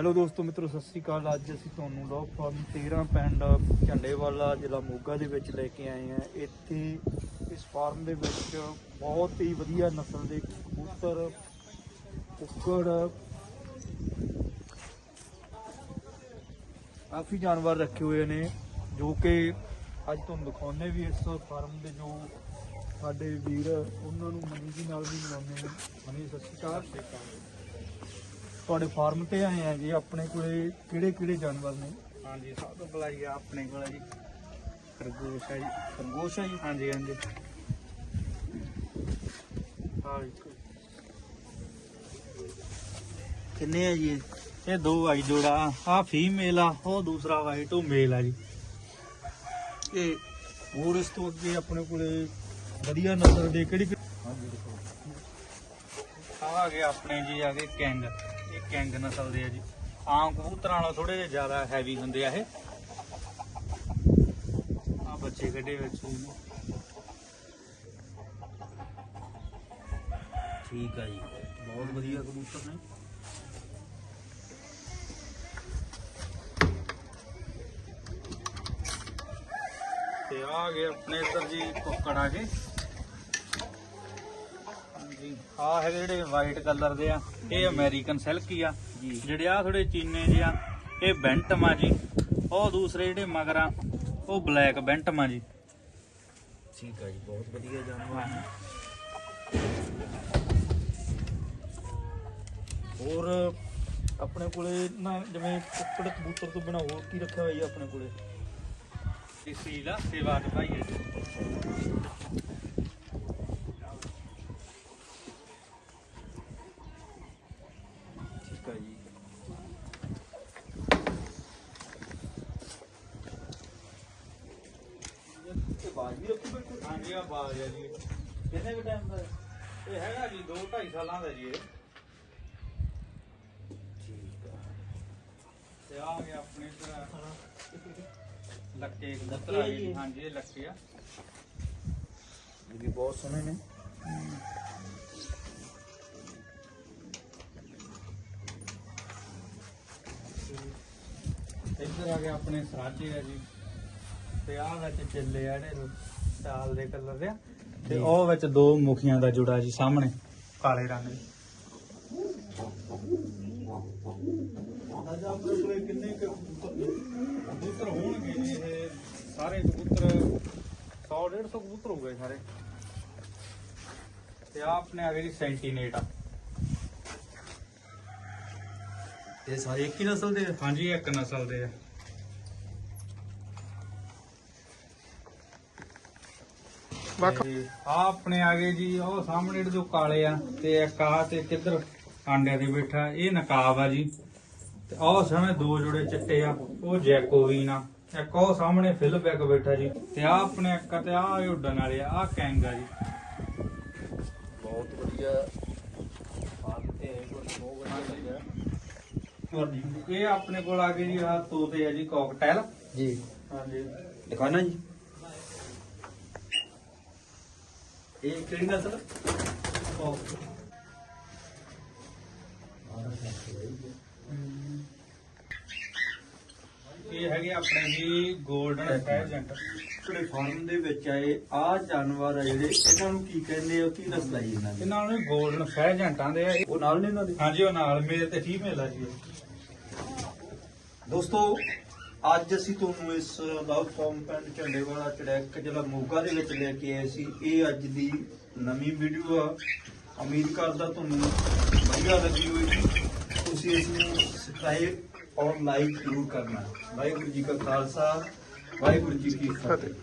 Hello ਦੋਸਤੋ, ਮਿੱਤਰੋ, ਸਤਿ ਸ੍ਰੀ ਅਕਾਲ। ਅੱਜ ਅਸੀਂ ਤੁਹਾਨੂੰ ਡੌਗ ਫਾਰਮ 13 ਪਿੰਡ ਝੰਡੇਵਾਲਾ ਜ਼ਿਲ੍ਹਾ ਮੋਗਾ ਦੇ ਵਿੱਚ ਲੈ ਕੇ ਆਏ ਹਾਂ। ਇੱਥੇ ਇਸ ਫਾਰਮ ਦੇ ਵਿੱਚ ਬਹੁਤ ਹੀ ਵਧੀਆ ਨਸਲ ਦੇ ਕਬੂਤਰ, ਕੁੱਕੜ, ਕਾਫੀ ਜਾਨਵਰ ਰੱਖੇ ਹੋਏ ਨੇ, ਜੋ ਕਿ ਅੱਜ ਤੁਹਾਨੂੰ ਦਿਖਾਉਣੇ ਵੀ ਇਸ ਫਾਰਮ ਦੇ ਜੋ ਸਾਡੇ ਵੀਰ, ਉਹਨਾਂ ਨੂੰ ਮਨੀ ਜੀ ਨਾਲ ਵੀ ਮਿਲਾਉਂਦੇ ਨੇ। ਮਨੀ, ਸਤਿ ਸ਼੍ਰੀ ਅਕਾਲ। ਤੁਹਾਡੇ ਫਾਰਮ ਤੇ ਆਏ ਆ ਜੀ ਆਪਣੇ ਕੋਲੇ ਕਿਹੜੇ ਕਿਹੜੇ ਜਾਨਵਰ ਨੇ? ਹਾਂਜੀ ਸਭ ਤੋਂ ਬੁਲਾਈ ਆ ਆਪਣੇ ਕੋਲ ਜੀ। ਖਰਗੋਸ਼ ਹੈ ਜੀ। ਖਰਗੋਸ਼ ਆ ਜੀ? ਹਾਂਜੀ ਹਾਂਜੀ। ਹਾਂ ਜੀ। ਕਿੰਨੇ ਆ ਜੀ ਇਹ? ਦੋ ਆਈ ਜੋੜਾ। ਆ ਫੀਮੇਲ ਆ ਉਹ ਦੂਸਰਾ ਵਾਈਟ ਉਹ ਮੇਲ ਆ ਜੀ। ਇਹ ਹੋਰ ਇਸ ਤੋਂ ਅੱਗੇ ਆਪਣੇ ਕੋਲੇ ਵਧੀਆ ਨਸਲ ਦੇ ਕਿਹੜੀ ਆ ਗਏ ਆਪਣੇ ਜੀ, ਆ ਗਏ ਕੈਂਗ। ਇਹ ਕੈਂਗ ਨਸਲ ਦੇ ਆ ਜੀ। ਆਮ ਕਬੂਤਰਾਂ ਨਾਲੋਂ ਥੋੜੇ ਜਿਹਾ ਜ਼ਿਆਦਾ ਹੈਵੀ ਹੁੰਦੇ ਆ ਇਹ। ਆ ਬੱਚੇ ਕੱਢੇ ਵਿੱਚ ਠੀਕ ਆ ਜੀ। ਬਹੁਤ ਵਧੀਆ ਕਬੂਤਰ ਨੇ। ਤੇ ਆ ਗਏ ਆਪਣੇ ਇੱਧਰ ਜੀ ਕੁੱਕੜ ਆ ਗਏ। ਆ ਹੈਗੇ ਜਿਹੜੇ ਵਾਈਟ ਕਲਰ ਦੇ ਆ ਇਹ ਅਮਰੀਕਨ ਸਿਲਕੀ ਆ। ਜਿਹੜੇ ਆ ਥੋੜੇ ਚੀਨੇ ਜਿਹੇ ਆ ਇਹ ਬੈਂਟਮ ਆ ਜੀ। ਉਹ ਦੂਸਰੇ ਜਿਹੜੇ ਮਗਰ ਆ ਉਹ ਬਲੈਕ ਬੈਂਟਮ ਆ ਜੀ। ਠੀਕ ਆ ਜੀ ਬਹੁਤ ਵਧੀਆ ਜਾਨਵਰ ਨੇ ਹੋਰ ਆਪਣੇ ਕੋਲੇ ਨਾ ਜਿਵੇਂ ਕੁੱਕੜ ਕਬੂਤਰ ਤੋਂ ਬਿਨਾ ਹੋਰ ਕੀ ਰੱਖਿਆ ਹੋਇਆ ਜੀ ਆਪਣੇ ਕੋਲੇ? ਇਸ ਚੀਜ਼ ਦਾ ਸੇਵਾ ਨਿਭਾਈ ਹੈ ਜੀ ਠੀਕ ਆ ਜੀ ਇਹ ਬਾਜ ਵੀ ਰੱਖੀ ਬਿਲਕੁਲ ਹਾਂਜੀ ਆ ਬਾਜ ਆ ਜੀ। ਕਿੰਨੇ ਕੁ ਟਾਈਮ ਦਾ? ਹੈ? ਇਹ ਹੈਗਾ ਜੀ 2 2.5 ਸਾਲਾਂ ਦਾ ਜੀ ਇਹ। ਠੀਕ ਆ। ਤੇ ਆ ਗਿਆ ਆਪਣੇ ਇੱਧਰ ਲੱਕੇ ਕਬੂਤਰ ਲੱਕੇ ਆ ਗਏ ਜੀ। ਜੀ। ਹਾਂਜੀ ਇਹ ਲੱਕੇ ਆ। ਇਹ ਵੀ ਬਹੁਤ ਸੋਹਣੇ ਨੇ। ਇੱਧਰ ਆ ਗਿਆ ਆਪਣੇ ਸਰਾਜੇ ਆ ਜੀ। ਤੇ ਆਹ ਵਿੱਚ ਚੱਲੇ ਆ ਜਿਹੜੇ ਚਾਲ ਦੇ ਕਲਰ ਦੇ ਆ। ਤੇ ਜੀ। ਉਹ ਵਿੱਚ ਦੋ ਮੁਖੀਆਂ ਦਾ ਜੁੜਾ ਜੀ ਸਾਹਮਣੇ ਕਾਲੇ ਰੰਗ ਦੇ। ਅੱਜ ਆਪਣੇ ਕੋਲੇ ਕਿੰਨੇ ਕੁ ਕਬੂਤਰ ਨੇ ਕਬੂਤਰ ਹੋਣਗੇ ਜੀ ਇਹ? ਸਾਰੇ ਕਬੂਤਰ 100 150 ਕਬੂਤਰ ਹੋ ਗਏ ਸਾਰੇ। ਤੇ ਆਹ ਆਪਣੇ ਆ ਗਏ ਜੀ ਸੈਂਟੀਨੇਟ ਆ। ਇਹ ਸਾਰੇ ਇੱਕ ਹੀ ਨਸਲ ਦੇ ਆ? ਹਾਂਜੀ ਇੱਕ ਨਸਲ ਦੇ ਆ। ਆ ਆਪਣੇ ਆ ਗਏ ਜੀ ਉਹ ਸਾਹਮਣੇ ਜਿਹੜੇ ਜੋ ਕਾਲੇ ਆ ਤੇ ਇੱਕ ਆ ਤੇ ਕਿੱਧਰ ਆਂਡਿਆਂ ਦੇ ਬੈਠਾ ਇਹ ਨਕਾਬ ਆ ਜੀ। ਤੇ ਆਹ ਸਾਹਮਣੇ ਦੋ ਜੋੜੇ ਚਿੱਟੇ ਆ ਉਹ ਜੈਕੋਵੀਨ ਆ ਇੱਕ ਉਹ ਸਾਹਮਣੇ ਫਿਲ ਬੈਕ ਬੈਠਾ ਜੀ ਤੇ ਆ ਆਪਣੇ ਇੱਕ ਤੇ ਆ ਉੱਡਣ ਵਾਲੇ ਆ ਆ ਕੈਂਗ ਆ ਜੀ। ਬਹੁਤ ਵਧੀਆ। ਇਹ ਆਪਣੇ ਕੋਲ ਆ ਗਏ ਜੀ ਆ ਤੋਤੇ ਆ ਜੀ ਕਾਕਟੇਲ ਜੀ। ਹਾਂਜੀ। ਦਿਖਾਣਾ ਜੀ? ਇਹ ਕਿਹੜੀ ਨਸਲ ਇਹ ਹੈਗੇ ਆਪਣੇ ਜੀ 골ਡਨ ਫੈਜੈਂਟ ਜਿਹੜੇ ਫਾਰਮ ਦੇ ਵਿੱਚ ਆਏ ਆ ਜਾਨਵਰ ਆ ਜਿਹੜੇ ਇਹਨਾਂ ਨੂੰ ਕੀ ਕਹਿੰਦੇ ਆ ਕੀ ਨਸਲ ਹੈ ਜੀ ਇਹਨਾਂ ਦੀ? ਇਹਨਾਂ ਨੂੰ 골ਡਨ ਫੈਜੈਂਟਾਂ ਦੇ ਆ। ਇਹ- ਉਹ ਨਾਲ ਨੇ ਇਹਨਾਂ ਦੇ? ਹਾਂਜੀ ਉਹ ਨਾਲ ਮੇਲ ਤੇ ਫੀਮੇਲ ਆ ਜੀ ਇਹ। ਦੋਸਤੋ ਅੱਜ ਅਸੀਂ ਤੁਹਾਨੂੰ ਇਸ ਲਵ ਫਾਰਮ ਝੰਡੇ ਵਾਲਾ ਚੜੈਕ ਜਿਹੜਾ ਮੋਗਾ ਦੇ ਵਿੱਚ ਲੈ ਕੇ ਆਏ ਸੀ, ਇਹ ਅੱਜ ਦੀ ਨਵੀਂ ਵੀਡੀਓ ਆ। ਉਮੀਦ ਕਰਦਾ ਤੁਹਾਨੂੰ ਵਧੀਆ ਲੱਗੀ ਹੋਵੇਗੀ। ਤੁਸੀਂ ਇਸ ਨੂੰ ਸਬਸਕ੍ਰਾਈਬ ਔਰ ਲਾਈਕ ਜ਼ਰੂਰ ਕਰਨਾ। ਵਾਹਿਗੁਰੂ ਜੀ ਕਾ ਖਾਲਸਾ, ਵਾਹਿਗੁਰੂ ਜੀ ਕੀ ਫਤਿਹ।